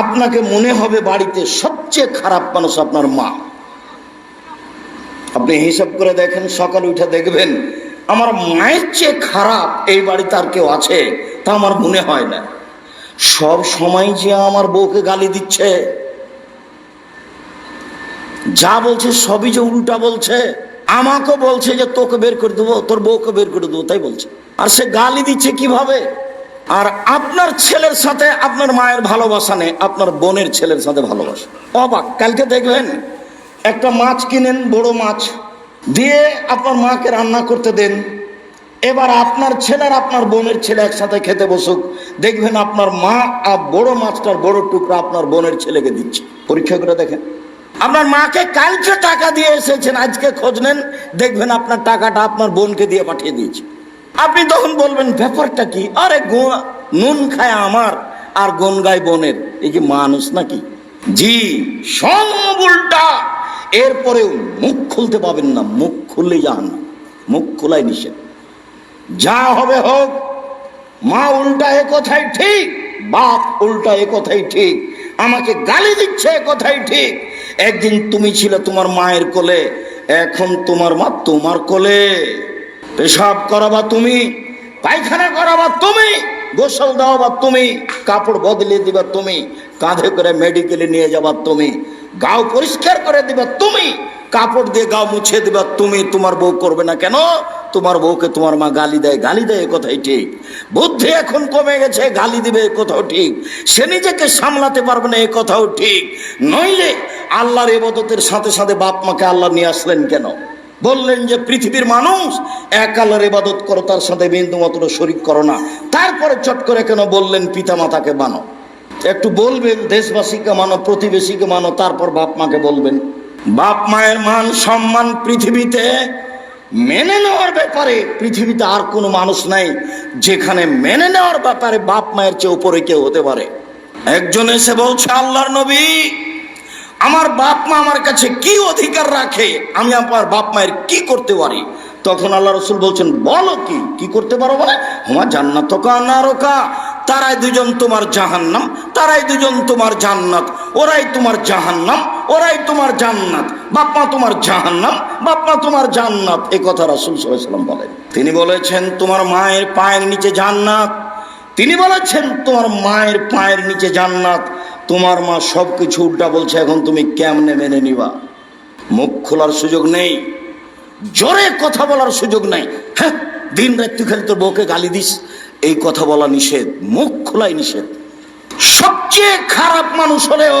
আপনাকে মনে হবে বাড়িতে সবচেয়ে খারাপ মানুষ আপনার মা। আপনি হিসাব করে দেখেন, সকালে উঠে দেখবেন, আমার মায়ের চেয়ে খারাপ এই বাড়িতে আর কেউ আছে, তা আমার মনে হয় না। সব সময় যে আমার বউকে গালি দিচ্ছে, যা বলছে সবই যে উল্টা বলছে আমাকে বলছে যে তোকে বের করে দেবো, তোর বউকে বের করে দেবো, তাই বলছে। আর সে গালি দিচ্ছে কীভাবে? আর আপনার ছেলের সাথে আপনার মায়ের ভালোবাসা নেই, আপনার বোনের ছেলের সাথে ভালোবাসা। অবাক, কালকে দেখবেন একটা মাছ কিনেন, বড় মাছ, দিয়ে আপনার মাকে রান্না করতে দেন। এবার আপনার ছেলের আপনার বোনের ছেলে একসাথে খেতে বসুক, দেখবেন আপনার মা আর বড় মাছটার বড় টুকরা আপনার বোনের ছেলেকে দিচ্ছে। পরীক্ষা করে দেখেন। আপনার মাকে কালকে টাকা দিয়ে এসেছেন, আজকে খোঁজ নেন, দেখবেন আপনার টাকাটা আপনার বোনকে দিয়ে পাঠিয়ে দিয়েছে। আপনি তখন বলবেন, ব্যাপারটা কি? আরে নুন খায় আমার আর গন গায় বনের। এই কি মানুষ নাকি? জি, সব উল্টা। এরপরেও মুখ খুলতে পাবেন না, মুখ খুললে যান মুখ খোলাই নিষেধ। যা হবে হোক, মা উল্টা এ কথাই ঠিক, বাপ উল্টা এ কথাই ঠিক, আমাকে গালি দিচ্ছে এ কথাই ঠিক। একদিন তুমি ছিলে তোমার মায়ের কোলে, এখন তোমার মা তোমার কোলে। পেশাব করাবা তুমি, পায়খানা করাবা তুমি, গোসল দেওয়াবা তুমি, কাপড় বদলে দিবা তুমি, কাঁধে করে মেডিকেলে নিয়ে যাবা তুমি, গাও পরিষ্কার করে দিবা তুমি, কাপড় দিয়ে গাও মুছে দিবা তুমি, তোমার বউ করবে না কেন? তোমার বউকে তোমার মা গালি দেয় গালি দেয় এ কথাই ঠিক। বুদ্ধি এখন কমে গেছে, গালি দিবে কথাও ঠিক। সে নিজেকে সামলাতে পারবে না এ কথাও ঠিক। নইলে আল্লাহর এবাদতের সাথে সাথে বাপ মাকে আল্লাহ নিয়ে আসলেন কেন? বললেন যে, পৃথিবীর মানুষ এক আল্লাহর ইবাদত করো, তার সাথে বিন্দু মাত্র শরিক করো না। তারপরে চট করে কেন বললেন পিতা মাতাকে মানো? একটু বলবেন, দেশবাসীকে মানো, প্রতিবেশীকে মানো, তারপর বাপ মাকে বলবেন। বাপ মায়ের মান সম্মান পৃথিবীতে মেনে নেওয়ার ব্যাপারে পৃথিবীতে আর কোনো মানুষ নাই, যেখানে মেনে নেওয়ার ব্যাপারে বাপ মায়ের চেয়ে উপরে কেউ হতে পারে। একজন এসে বলছে, আল্লাহর নবী আমার বাপ মা আমার কাছে কি অধিকার রাখে, আমি আমার বাপ মায়ের কি করতে পারি? তখন আল্লাহ রসুল বলছেন, বলো কি কি করতে পারো বলে? হুমা জান্নাত নারকা। তারাই দুজন তোমার জাহান্নাম, তারাই দুজন তোমার জান্নাত। ওরাই তোমার জাহান্নাম, ওরাই তোমার জান্নাত। বাপমা তোমার জাহান্নাম, বাপ মা তোমার জান্নাত। এ কথা রাসুল সাল্লাম বলেন। তিনি বলেছেন, তোমার মায়ের পায়ের নিচে জান্নাত। তিনি বলেছেন, তোমার মায়ের পায়ের নিচে জান্নাত। তোমার মা সব কিছু উল্টা বলছে, এখন তুমি কেমনে মেনে নিবা? মুখ খোলার সুযোগ নেই, জোরে কথা বলার সুযোগ নেই। হ্যাঁ দিন রাত তুই খালি তোর বউকে গালি দিস, এই কথা বলা নিষেধ, মুখ খোলাই নিষেধ। সবচেয়ে খারাপ মানুষ হলেও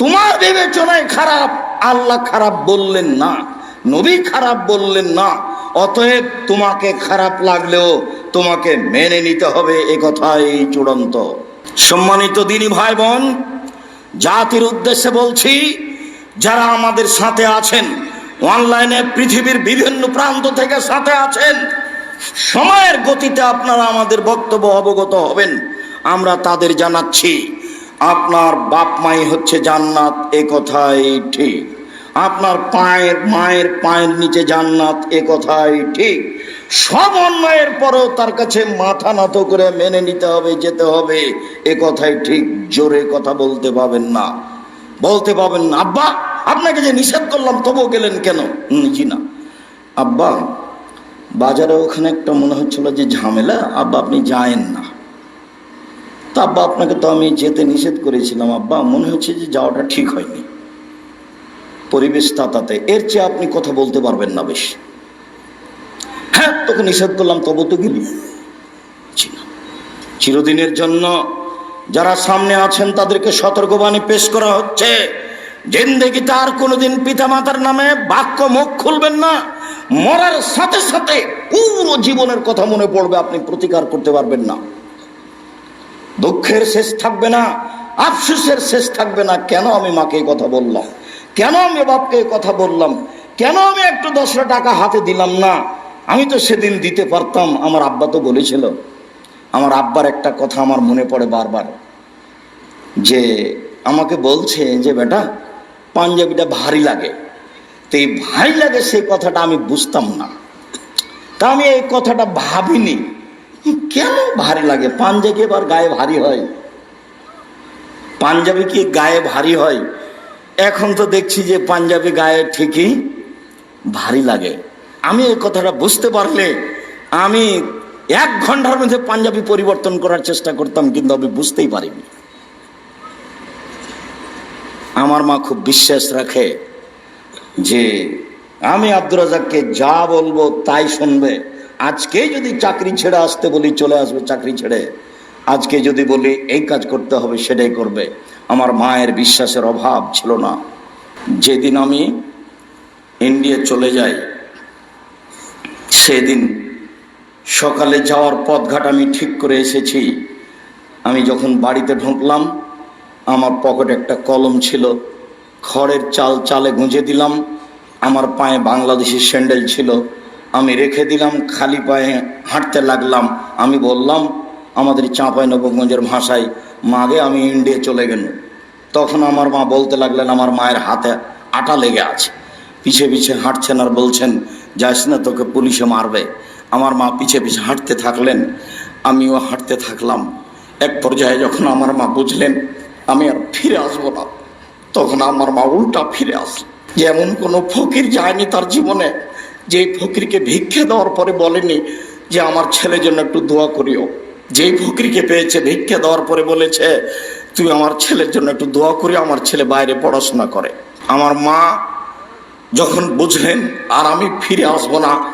তোমার বিবেচনায় খারাপ, আল্লাহ খারাপ বললেন না, নবী খারাপ বললেন না, অতএব তোমাকে খারাপ লাগলেও তোমাকে মেনে নিতে হবে, এ কথাই চূড়ান্ত। সম্মানিত দিনী ভাই বোন, জাতির উদ্দেশ্যে বলছি, যারা আমাদের সাথে আছেন, অনলাইনে পৃথিবীর বিভিন্ন প্রান্ত থেকে সাথে আছেন, সময়ের গতিতে আপনারা আমাদের বক্তব্য অবগত হবেন। আমরা তাদের জানাচ্ছি, আপনার বাপ মাই হচ্ছে জান্নাত, এ কথাই ঠিক। আপনার পায়ের, মায়ের পায়ের নিচে জান্নাত, এ কথাই ঠিক। সব অন্যায়ের পরেও তার কাছে মাথা নত করে মেনে নিতে হবে, যেতে হবে। এ কথাই ঠিক, জোরে কথা বলতে পাবেন না। বলতে পাবেন না, আব্বা, আপনাকে যে নিষেধ করলাম, তবুও গেলেন কেন? জি না। আব্বা, বাজারে ওখানে একটা মনে হচ্ছিল যে ঝামেলা। আব্বা, আপনি যায়েন না। তা আব্বা, আপনাকে তো আমি যেতে নিষেধ করেছিলাম। আব্বা, মনে হচ্ছে যে যাওয়াটা ঠিক হয়নি। পরিবেশ তাতাতে এর চেয়ে আপনি কথা বলতে পারবেন না বেশি। হ্যাঁ তোকে নিষেধ করলাম, তবু তো গেলি। চিরদিনের জন্য যারা সামনে আছেন, তাদেরকে সতর্কবাণী পেশ করা হচ্ছে। জিন্দেগিতে আর কোনোদিন পিতামাতার নামে বাক্য মুখ খুলবেন না। মরার সাথে সাথে পুরো জীবনের কথা মনে পড়বে, আপনি প্রতিকার করতে পারবেন না। দুঃখের শেষ থাকবে না, আফসোসের শেষ থাকবে না। কেন আমি মাকে কথা বললাম? কেন আমি বাপকে কথা বললাম? কেন আমি একটু দশটা টাকা হাতে দিলাম না? আমি তো সেদিন দিতে পারতাম, আমার আব্বা তো বলেছিল। আমার আব্বার একটা কথা আমার মনে পড়ে বারবার। যে আমাকে বলছে যে, বেটা, পাঞ্জাবিটা ভারী লাগে। তো এই ভারী লাগে সেই কথাটা আমি বুঝতাম না। তা আমি এই কথাটা ভাবিনি। কেন ভারী লাগে? পাঞ্জাবি এবার গায়ে ভারী হয়। পাঞ্জাবি কি গায়ে ভারী হয়? এখন তো দেখছি যে পাঞ্জাবি গায়ে ঠিকই ভারী লাগে। আমি এই কথাটা বুঝতে পারলে আমি এক ঘণ্টার মধ্যে পাঞ্জাবি পরিবর্তন করার চেষ্টা করতাম, কিন্তু আমি বুঝতেই পারিনি। আমার মা খুব বিশ্বাস রাখে যে আমি আব্দুর রাজাককে যা বলব তাই শুনবে। আজকে যদি চাকরি ছেড়ে আসতে বলি, চলে আসবে চাকরি ছেড়ে। আজকে যদি বলি, এই কাজ করতে হবে, সেটাই করবে। আমার মায়ের বিশ্বাসের অভাব ছিল না। যেদিন আমি ইন্ডিয়া চলে যাই, সেদিন সকালে যাওয়ার পথঘাট আমি ঠিক করে এসেছি। আমি যখন বাড়িতে ঢুকলাম, আমার পকেটে একটা কলম ছিল। খড়ের চাল চালে গুঁজে দিলাম, আমার পায়ে বাংলাদেশি স্যান্ডেল ছিল। আমি রেখে দিলাম, খালি পায়ে হাঁটতে লাগলাম। আমি বললাম, আমাদের চাঁপাই নবগঞ্জের ভাষায় মাগে আমি ইন্ডিয়া চলে গেল তখন আমার মা বলতে লাগলেন, আমার মায়ের হাতে আটা লেগে আছে। পিছে পিছে হাঁটছেন আর বলছেন, যাস না তোকে পুলিশে মারবে। আমার মা পিছে পিছে হাঁটতে থাকলেন, আমিও হাঁটতে থাকলাম। এক পর্যায়ে যখন আমার মা বুঝলেন, আমি আর ফিরে আসব না। তখন আমার মা উল্টা ফিরে আসলেন যেমন কোনো ফকির যায়নি তার জীবনে যে ফকিরকে ভিক্ষে দেওয়ার পরে বলেনি যে, আমার ছেলের জন্য একটু দোয়া করিও। যেই ফকিরকে পেয়েছে, ভিক্ষে দেওয়ার পরে বলেছে, তুই আমার ছেলের জন্য একটু দোয়া করি, আমার ছেলে বাইরে পড়াশোনা করে। আমার মা যখন বুঝলেন, আর আমি ফিরে আসব না,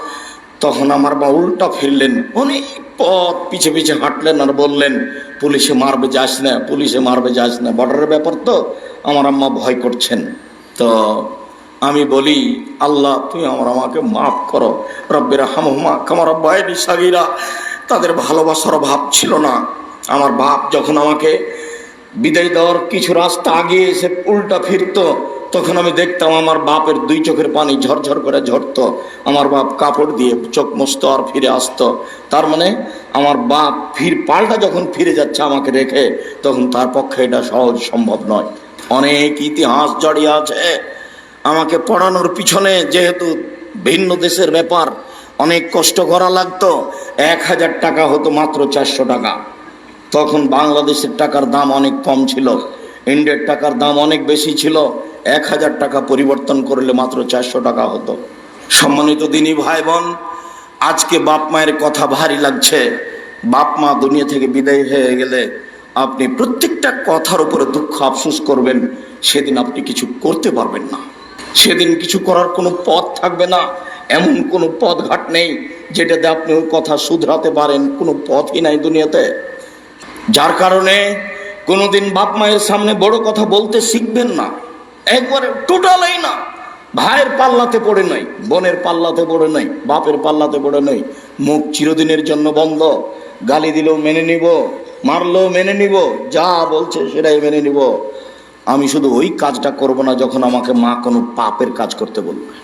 তখন আমার মা উল্টা ফিরলেন, অনেক পথ পিছে পিছে হাঁটলেন আর বললেন, পুলিশে মারবে যাস না, পুলিশে মারবে যাস না। বর্ডারের ব্যাপার তো, আমার আম্মা ভয় করছেন। তো আমি বলি, আল্লাহ, তুমি আমার আমাকে মাফ করো। রব্বের হামহমা কামার বাইরি সাগিরা। তাদের ভালোবাসার অভাব ছিল না। আমার বাপ যখন আমাকে বিদায় দেওয়ার কিছু রাস্তা আগিয়ে এসে উল্টা ফিরতো, তখন আমি দেখতাম আমার বাপের দুই চোখের পানি ঝরঝর করে ঝরতো। আমার বাপ কাপড় দিয়ে চোখ মস্ত আর ফিরে আসতো। তার মানে আমার বাপ ফির পাল্টা যখন ফিরে যাচ্ছে আমাকে রেখে, তখন তার পক্ষে এটা সহজ সম্ভব নয়। অনেক ইতিহাস জড়িয়ে আছে। আমাকে পড়ানোর পিছনে যেহেতু ভিন্ন দেশের ব্যাপার অনেক কষ্ট করা লাগতো। এক হাজার টাকা হতো মাত্র চারশো টাকা। তখন বাংলাদেশের টাকার দাম অনেক কম ছিল। ইন্ডিয়ার টাকার দাম অনেক বেশি ছিল। এক হাজার টাকা পরিবর্তন করলে মাত্র চারশো টাকা হতো। সম্মানিত দিনী ভাই বোন আজকে বাপ মায়ের কথা ভারী লাগছে। বাপ মা দুনিয়া থেকে বিদায় হয়ে গেলে আপনি প্রত্যেকটা কথার উপরে দুঃখ আফসোস করবেন। সেদিন আপনি কিছু করতে পারবেন না। সেদিন কিছু করার কোনো পথ থাকবে না। এমন কোনো পথ ঘাট নেই যেটাতে আপনি ওই কথা শুধরাতে পারেন, কোনো পথই নাই দুনিয়াতে। যার কারণে কোনোদিন বাপ মায়ের সামনে বড় কথা বলতে শিখবেন না। একবারে টোটালই না। ভাইয়ের পাল্লাতে পড়ে নয় বোনের পাল্লাতে পড়ে নয় বাপের পাল্লাতে পড়ে নয় মুখ চিরদিনের জন্য বন্ধ। গালি দিলেও মেনে নিব, মারলেও মেনে নিব, যা বলছে সেটাই মেনে নিব। আমি শুধু ওই কাজটা করব না যখন আমাকে মা কোনো পাপের কাজ করতে বলবে।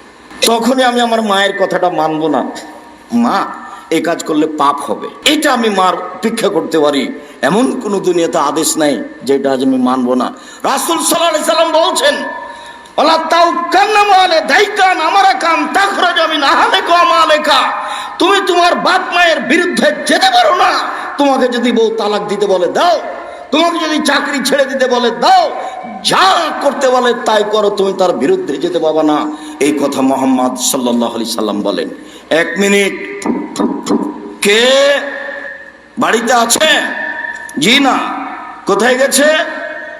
তখনই আমি আমার মায়ের কথাটা মানব না। মা এই কাজ করলে পাপ হবে। এটা আমি মার উপেক্ষা করতে পারি। এমন কোন দুনিয়াতে আদেশ নাই যেটা আজ আমি মানবো না। রাসুল সাল্লাহ সাল্লাম বলছেন তুমি তোমার বাপ মায়ের বিরুদ্ধে যেতে পারো না। তোমাকে যদি বউ তালাক দিতে বলে দাও, তোমাকে যদি চাকরি ছেড়ে দিতে বলে দাও যা করতে বলে, তাই করো, তুমি তার বিরুদ্ধে যেতে পাবা না। এই কথা মোহাম্মদ সাল্লাহ আলি সাল্লাম বলেন। এক মিনিট। কে বাড়িতে আছে? জি না। কোথায় গেছে?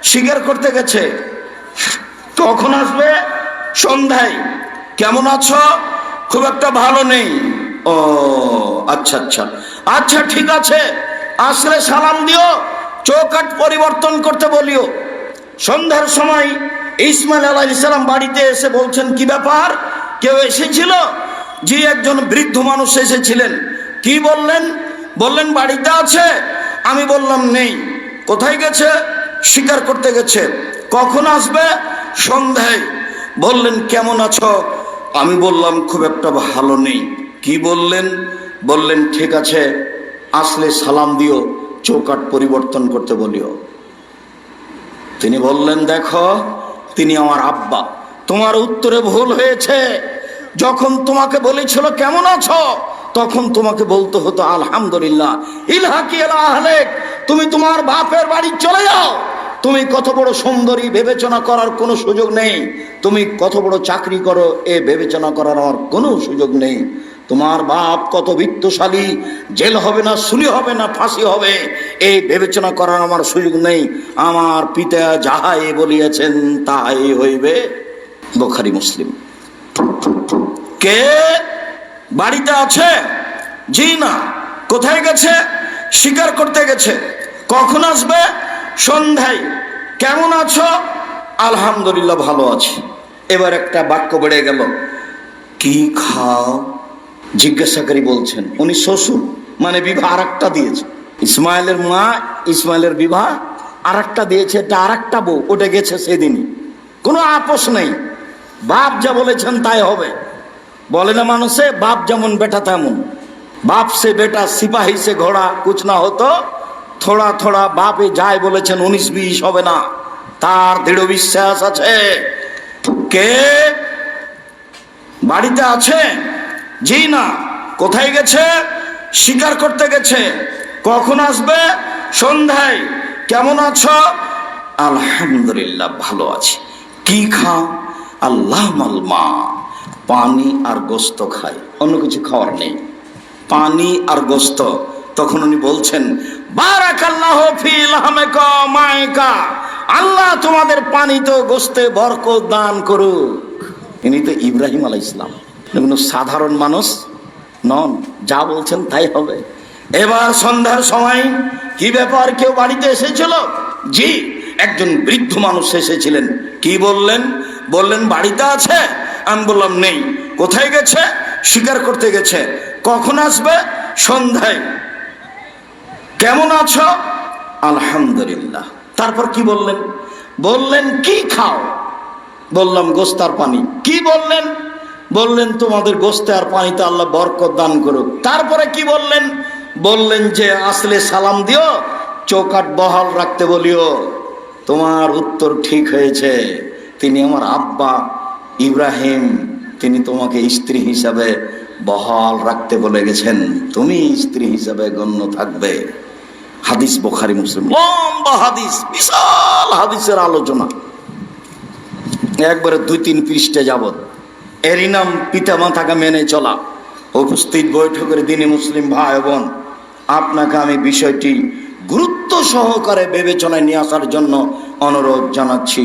শিকার করতে গেছে। কখন আসবে? সন্ধ্যায়। কেমন আছো? খুব একটা ভালো নেই। ও আচ্ছা আচ্ছা। আচ্ছা ঠিক আছে। আসলে সালাম দিও চৌকাট পরিবর্তন করতে বলিও। সন্ধ্যার সময় ইসমাইল আলাহ ইসলাম বাড়িতে এসে বলছেন, কি ব্যাপার? কেউ এসেছিল? যে একজন বৃদ্ধ মানুষ এসেছিলেন। কি বললেন? বললেন, বাড়িতে আছে? আমি বললাম, নেই। কোথায় গেছে? শিকার করতে গেছে। কখন আসবে? সন্ধ্যায়। বললেন, কেমন আছো? আমি বললাম, খুব একটা ভালো নেই। কি বললেন? বললেন, ঠিক আছে, আসলে সালাম দিও চৌকাট পরিবর্তন করতে বলিও। তিনি বললেন, দেখো, তিনি আমার আব্বা। তোমার উত্তরে ভুল হয়েছে। যখন তোমাকে বলেছিল, কেমন আছো? তখন তোমাকে বলতে হতো, আলহামদুলিল্লাহ। ইলহাকি আহলেক, তুমি তোমার বাপের বাড়ি চলে যাও। তুমি কত বড় সুন্দরী, বিবেচনা করার কোনো সুযোগ নেই। তুমি কত বড় চাকরি করো, এ বিবেচনা করার আমার কোনো সুযোগ নেই। তোমার বাপ কত বিত্তশালী, জেল হবে না, সুলি হবে না, ফাঁসি হবে, এই বিবেচনা করার আমার সুযোগ নেই। আমার পিতা যাহাই বলিয়াছেন, তাহাই হইবে বোখারি মুসলিম। কে বাড়িতে আছে? জি না। কোথায় গেছে? শিকার করতে গেছে। কখন আসবে? সন্ধ্যায়। কেমন আছো? আলহামদুলিল্লাহ ভালো আছি। এবার একটা বাক্য বেড়ে গেল। কি খাও? জিজ্ঞাসাকারী বলছেন, উনি শ্বশুর মানে বিবাহ আর একটা দিয়েছে। ইসমাইলের মা, ইসমাইলের বিবাহ আর একটা দিয়েছে, এটা আর একটা বউ, ওটা গেছে সেদিনই। কোনো আপোষ নেই। বাপ যা বলেছেন তাই হবে। বলে না মানুষে, বাপ যেমন বেটা তেমন। বাপ সে বেটা, সিপাহী সে ঘোড়া, কুছ না হতো, থোড়া থোড়া বাপে যায় বলেছেন, উনিশ বিশ হবে না। তার দৃঢ় বিশ্বাস আছে। কে বাড়িতে আছে? জি না কোথায় গেছে? শিকার করতে গেছে। কখন আসবে? সন্ধ্যায়। কেমন আছো? আলহামদুলিল্লাহ, ভালো আছি। কি খাও? আল্লাহ মালমা পানি আর গোস্ত খায় অন্য কিছু খাওয়ার নেই। পানি আর গোস্ত। তখন উনি বলছেন আল্লাহ তোমাদের পানি তো গোস্তে বরকত দান করুক। ইনি তো ইব্রাহিম আলাই ইসলাম কোনো সাধারণ মানুষ নন, যা বলছেন তাই হবে। এবার সন্ধ্যার সময় কি ব্যাপার? কেউ বাড়িতে এসেছিল? জি, একজন বৃদ্ধ মানুষ এসেছিলেন। কি বললেন? বললেন, বাড়িতে আছে? আমি বললাম, নেই। কোথায় গেছে? শিকার করতে গেছে। কখন আসবে? সন্ধ্যায়। কেমন আছো? আলহামদুলিল্লাহ। তারপর কি বললেন? বললেন, কি খাও? বললাম, গোস্তার পানি। কি বললেন? বললেন, তোমাদের গোস্তে আর পানিতে আল্লাহ বরকত দান করুক। তারপরে কি বললেন? বললেন যে, আসলে সালাম দিও চৌকাট বহাল রাখতে বলিও, তোমার উত্তর ঠিক হয়েছে। তিনি আমার আব্বা ইব্রাহিম, তিনি তোমাকে স্ত্রী হিসাবে বহাল রাখতে বলে গেছেন। তুমি স্ত্রী হিসাবে গণ্য থাকবে। হাদিস বোখারি, মুসলিম। লম্বা হাদিস, বিশাল হাদিসের আলোচনা। একবারে দুই তিন পৃষ্ঠে যাবত এরই নাম পিতা মাতাকে মেনে চলা। উপস্থিত বৈঠকের দিনে মুসলিম ভাই বোন, আপনাকে আমি বিষয়টি গুরুত্ব সহকারে বিবেচনায় নিয়ে আসার জন্য অনুরোধ জানাচ্ছি।